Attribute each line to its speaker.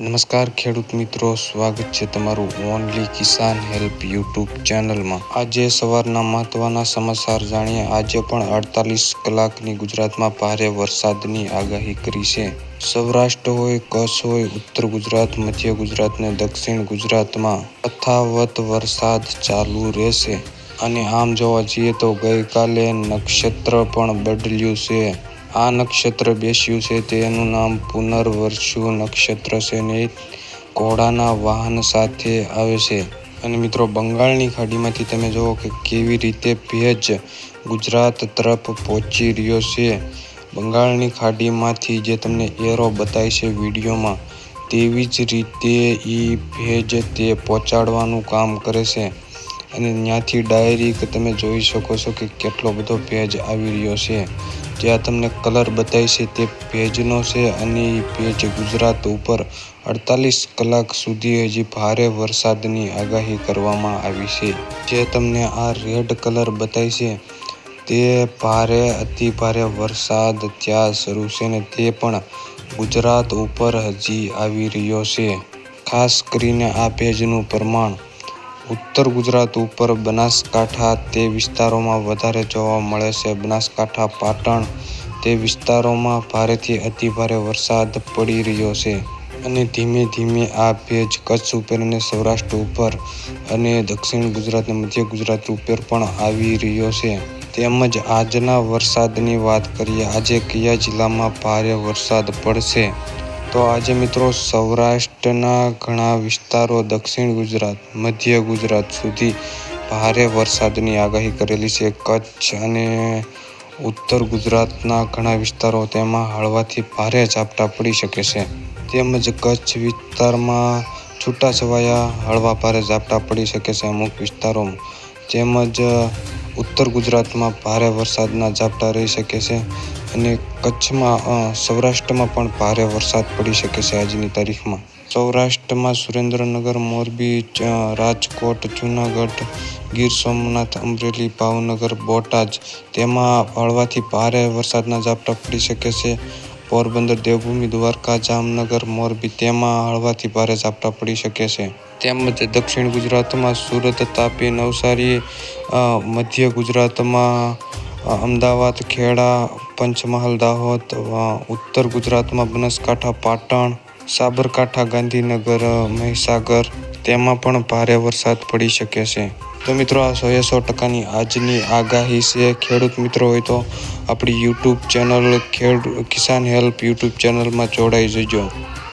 Speaker 1: નમસ્કાર ખેડૂત મિત્રો, સ્વાગત છે તમારું ઓનલી કિસાન હેલ્પ યુટ્યુબ ચેનલમાં. આજે સવારના મહત્વના સમાચાર જાણીએ. આજે પણ અડતાલીસ કલાકની ગુજરાતમાં ભારે વરસાદની આગાહી કરી છે. સૌરાષ્ટ્ર હોય, કચ્છ હોય, ઉત્તર ગુજરાત, મધ્ય ગુજરાત ને દક્ષિણ ગુજરાતમાં યથાવત વરસાદ ચાલુ રહેશે. અને આમ જોવા જઈએ તો ગઈકાલે નક્ષત્ર પણ બદલ્યું છે. આ નક્ષત્ર બેસ્યું છે તેનું નામ પુનર્વસુ નક્ષત્ર છે ને ઘોડાના વાહન સાથે આવે છે. અને મિત્રો, બંગાળની ખાડીમાંથી તમે જુઓ કે કેવી રીતે ભેજ ગુજરાત તરફ પહોંચી રહ્યો છે. બંગાળની ખાડીમાંથી જે તમને એરો બતાય છે વિડીયોમાં, તેવી જ રીતે એ ભેજ તે પહોંચાડવાનું કામ કરે છે. અને ત્યાંથી ડાયરી કે તમે જોઈ શકો છો કે કેટલો બધો ભેજ આવી રહ્યો છે. જ્યાં તમને કલર બતાવી છે તે ભેજનો છે અને એ પેજ ગુજરાત ઉપર અડતાલીસ કલાક સુધી હજી ભારે વરસાદની આગાહી કરવામાં આવી છે. જે તમને આ રેડ કલર બતાવી છે, તે ભારે, અતિ ભારે વરસાદ ત્યાં શરૂ છે ને તે પણ ગુજરાત ઉપર હજી આવી રહ્યો છે. ખાસ કરીને આ ભેજનું પ્રમાણ ઉત્તર ગુજરાત ઉપર બનાસકાંઠા તે વિસ્તારોમાં વધારે જોવા મળે છે. બનાસકાંઠા, પાટણ તે વિસ્તારોમાં ભારેથી અતિભારે વરસાદ પડી રહ્યો છે અને ધીમે ધીમે આ ભેજ કચ્છ ઉપર અને સૌરાષ્ટ્ર ઉપર અને દક્ષિણ ગુજરાત અને મધ્ય ગુજરાત ઉપર પણ આવી રહ્યો છે. તેમજ આજના વરસાદની વાત કરીએ, આજે કયા જિલ્લામાં ભારે વરસાદ પડશે? તો આજે મિત્રો સૌરાષ્ટ્રના ઘણા વિસ્તારો દક્ષિણ ગુજરાત, મધ્ય ગુજરાત સુધી ભારે વરસાદની આગાહી કરેલી છે. કચ્છ અને ઉત્તર ગુજરાતના ઘણા વિસ્તારો તેમાં હળવાથી ભારે ઝાપટા પડી શકે છે. તેમજ કચ્છ વિસ્તારમાં છૂટાછવાયા હળવા ભારે ઝાપટા પડી શકે છે અમુક વિસ્તારોમાં. તેમજ ઉત્તર ગુજરાતમાં ભારે વરસાદના ઝાપટા રહી શકે છે. અને કચ્છમાં સૌરાષ્ટ્રમાં પણ ભારે વરસાદ પડી શકે છે આજની તારીખમાં. સૌરાષ્ટ્રમાં સુરેન્દ્રનગર, મોરબી રાજકોટ, જુનાગઢ, ગીર સોમનાથ, અમરેલી, ભાવનગર, બોટાદ તેમાં હળવાથી ભારે વરસાદના ઝાપટા પડી શકે છે. પોરબંદર, દેવભૂમિ, દ્વારકા, જામનગર, મોરબી તેમાં હળવાથી ભારે ઝાપટા પડી શકે છે. તેમજ દક્ષિણ ગુજરાતમાં સુરત, તાપી, નવસારી મધ્ય ગુજરાતમાં અમદાવાદ, ખેડા પંચમહાલ, દાહોદ ઉત્તર ગુજરાતમાં બનાસકાંઠા, પાટણ, સાબરકાંઠા, ગાંધીનગર મહીસાગર, તેમાં પણ ભારે વરસાદ પડી શકે છે. તો મિત્રો, આ સો સો ટકાની આજની આગાહી છે. ખેડૂત મિત્રો હોય તો આપણી યુટ્યુબ ચેનલ ખેડ, કિસાન હેલ્પ યુટ્યુબ ચેનલમાં જોડાઈ જજો.